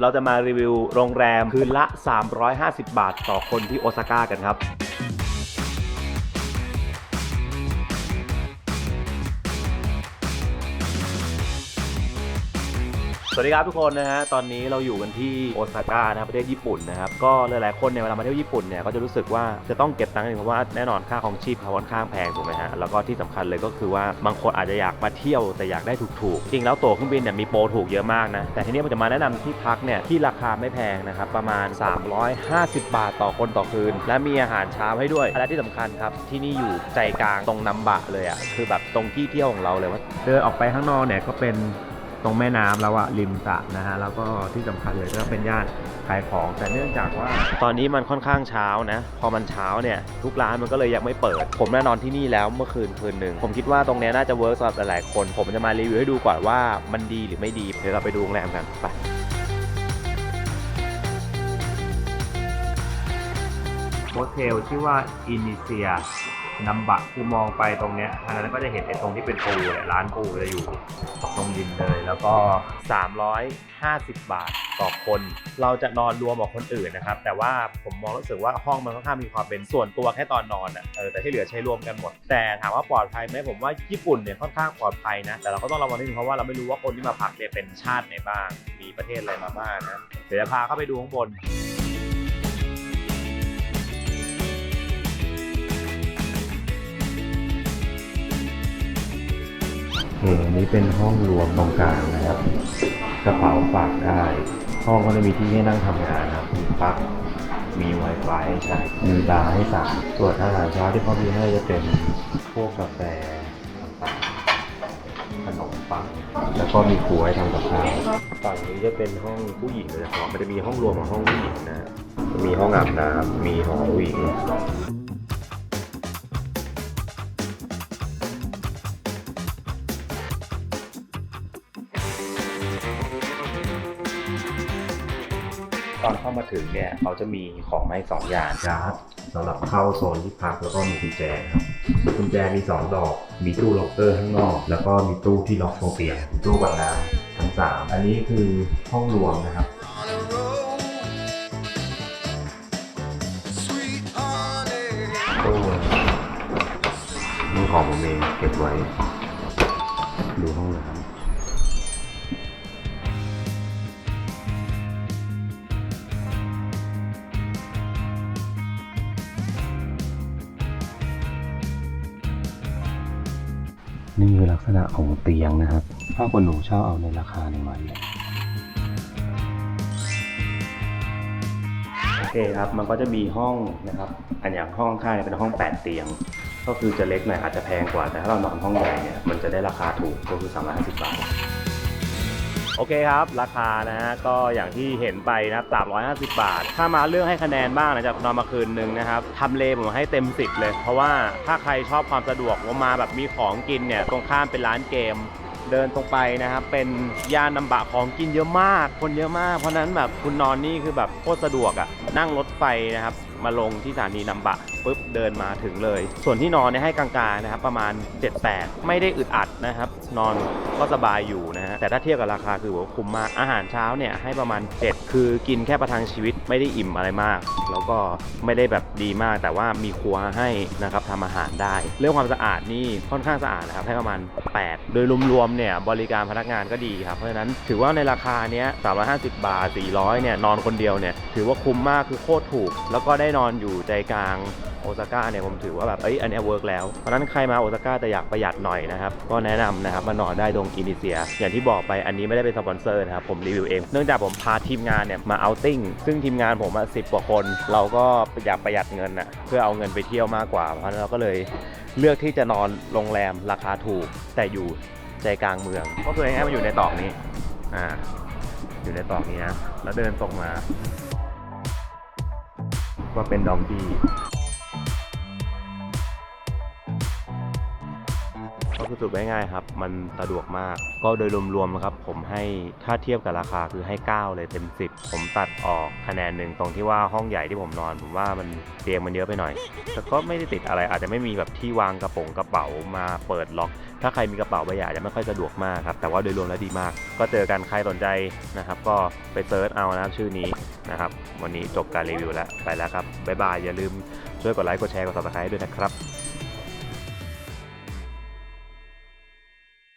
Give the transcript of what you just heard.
เราจะมารีวิวโรงแรมคืนละ 350 บาท ต่อคนที่โอซาก้ากันครับ สวัสดีครับทุกคนนะฮะตอนนี้เราอยู่กันที่โอซาก้านะครับประเทศญี่ปุ่นนะครับก็หลายๆคนเนี่ยเวลามาเที่ยวญี่ปุ่นเนี่ยก็จะรู้สึกว่าจะต้องเก็บตังค์นิดนึงเพราะว่าแน่นอนค่าของชีพเขาค่อนข้างแพงถูกไหมฮะแล้วก็ที่สำคัญเลยก็คือว่าบางคนอาจจะอยากมาเที่ยวแต่อยากได้ถูกๆจริงแล้วตั๋วเครื่องบินเนี่ยมีโปรถูกเยอะมากนะแต่ทีนี้ผมจะมาแนะนำที่พักเนี่ยที่ราคาไม่แพงนะครับประมาณ 350 บาทต่อคนต่อคืน และมีอาหารเช้าให้ด้วยและที่สำคัญครับที่นี่อยู่ใจกลางตรงนัมบะเลยอะคือแบบตรงที่เที่ยวของเราเลยว่าเดินออกไปข้างนอกเนี่ยก็เป็น ตรงแม่น้ำแล้วอะริมสระนะฮะแล้วก็ที่สำคัญเลยก็เป็นย่านขายของ แต่เนื่องจากว่า ตอนนี้มันค่อนข้างเช้านะ พอมันเช้าเนี่ยทุกร้านมันก็เลยยังไม่เปิด ผมแน่นอนที่นี่แล้วเมื่อคืนคืนหนึ่งผมคิดว่าตรงนี้น่าจะเวิร์กสำหรับหลายๆคน ผมจะมารีวิวให้ดูก่อนว่ามันดีหรือไม่ดีเดี๋ยวเราไปดูโรงแรมกันไปโฮเทลชื่อว่าอินิเซีย นัมบะคือมองไปตรงเนี้ยทางนั้นก็จะเห็นไอ้ตรงที่เป็นปูเนี่ยร้านปูจะอยู่ตรงริมเลย แล้วก็ 350 บาทต่อคน เราจะนอนรวมกับคนอื่นนะครับ แต่ว่าผมมองรู้สึกว่าห้องมันค่อนข้างมีความเป็นส่วนตัวแค่ตอนนอนอะเออแต่ที่เหลือใช้รวมกันหมด แต่ถามว่าปลอดภัยไหมผมว่าญี่ปุ่นเนี่ยค่อนข้างปลอดภัยนะ แต่เราก็ต้องระวังนิดนึงเพราะว่าเราไม่รู้ว่าคนที่มาพักเนี่ยเป็นชาติไหนบ้าง มีประเทศอะไรมาบ้างนะ เดี๋ยวจะพาเข้าไปดูข้างบน เออนี้เป็นห้องรวมตรงกลางนะครับ กระเป๋าฝากได้ ห้องก็จะมีที่ให้นั่งทำงานนะครับ มีปลั๊กมี Wi-Fi ให้ใช้มีบาร์ให้สั่งส่วนอาหารเช้าที่เขามีให้จะเป็นพวกกาแฟต่างๆขนมปัง แล้วก็มีครัวให้ทำกับข้าวฝั่งนี้จะเป็นห้องผู้หญิงเลยนะครับมันจะมีห้องรวมกับห้องผู้หญิงนะ มีห้องอาบน้ำมีห้องผู้หญิง ตอนเข้ามาถึงเนี่ยเขาจะมีของมาให้สองอย่างครับสำหรับเข้าโซนที่พักแล้วก็มีกุญแจครับกุญแจมีสองดอก มีตู้ล็อกเกอร์ข้างนอก แล้วก็มีตู้ที่ล็อกตรงเปียตู้กับน้ำทั้งสามอันนี้คือห้องรวมนะครับตู้นี่ของผมเองเก็บไว้ ดูห้องน้ำ นี่คือลักษณะของเตียงนะครับถ้าคนหนูเช่าเอาในราคาหนึ่งวันโอเคครับ มันก็จะมีห้องนะครับ อันอย่างห้องข้างเนี่ยเป็นห้อง 8 เตียง ก็คือจะเล็กหน่อยอาจจะแพงกว่า แต่ถ้าเรานอนห้องใหญ่เนี่ย มันจะได้ราคาถูกก็คือ350บาท โอเคครับ ราคานะฮะก็อย่างที่เห็นไปนะครับ 350 บาท ถ้ามาเรื่องให้คะแนนบ้างนะจากนอนมาคืนนึงนะครับทำเลผมให้เต็ม 10 เลย เพราะว่าถ้าใครชอบความสะดวกว่ามาแบบมีของกินเนี่ยตรงข้ามเป็นร้านเกม เดินตรงไปนะครับ เป็นย่านนำบะของกินเยอะมาก คนเยอะมาก เพราะนั้นแบบคุณนอนนี่คือแบบโคตรสะดวกอะ่ะ นั่งรถไฟนะครับ มาลงที่สถานีนำบะปุ๊บเดินมาถึงเลย ส่วนที่นอนเนี่ยให้กลางๆนะครับ ประมาณ 7-8 ไม่ได้อึดอัดนะครับ นอนก็สบายอยู่นะฮะ แต่ถ้าเทียบกับราคาคือว่าคุ้มมาก อาหารเช้าเนี่ยให้ประมาณ 7 คือกินแค่ประทังชีวิตไม่ได้อิ่มอะไรมาก แล้วก็ไม่ได้แบบดีมาก แต่ว่ามีครัวให้นะครับทำอาหารได้ เรื่องความสะอาดนี่ค่อนข้างสะอาดนะครับให้ประมาณ 8 โดยรวมเนี่ยบริการพนักงานก็ดีครับ เพราะฉะนั้นถือว่าในราคาเนี้ย350 บาท 400 เนี่ยนอนคนเดียวเนี่ยถือว่าคุ้มมากคือโคตรถูก แล้วก็ได้นอนอยู่ใจกลางโอซาก้าเนี่ยผมถือว่าแบบเอ้ยอันนี้เวิร์กแล้ว เพราะฉะนั้นใครมาโอซาก้าแต่อยากประหยัดหน่อยนะครับ ก็แนะนำนะครับมานอนได้ตรงอินิเซีย อย่างที่บอกไปอันนี้ไม่ได้เป็นสปอนเซอร์นะครับ ผมรีวิวเอง เนื่องจากผมพาทีมงานเนี่ยมาเอาติ้งซึ่งทีมงานผมอะสิบกว่าคน เราก็อยากประหยัดเงินอะเพื่อเอาเงินไปเที่ยวมากกว่า เพราะฉะนั้นเราก็เลยเลือกที่จะนอนโรงแรมราคาถูกแต่อยู่ ใจกลางเมืองก็คือให้มันอยู่ในตอกนี้ อ่า อยู่ในตอกนี้นะ แล้วเดินตรงมา ก็เป็นดองดี สุดง่ายๆครับ มันสะดวกมาก ก็โดยรวมๆนะครับ ผมให้ถ้าเทียบกับราคาคือให้ 9 เลยเต็ม 10 ผมตัดออกคะแนนหนึ่งตรงที่ว่าห้องใหญ่ที่ผมนอน ผมว่ามันเตียงมันเยอะไปหน่อย แต่ก็ไม่ได้ติดอะไรอาจจะไม่มีแบบที่วางกระป๋งกระเป๋ามาเปิดล็อก ถ้าใครมีกระเป๋าใบใหญ่จจะไม่ค่อยสะดวกมากครับแต่ว่าโดยรวมแล้วดีมาก ก็เจอกันใครสนใจนะครับ ก็ไปเซิร์ชเอานะครับชื่อนี้นะครับวันนี้จบการรีวิวแล้วไปแล้วครับบ๊ายบายอย่าลืมช่วยกดไลค์กดแชร์กด subscribe ด้วยนะครับ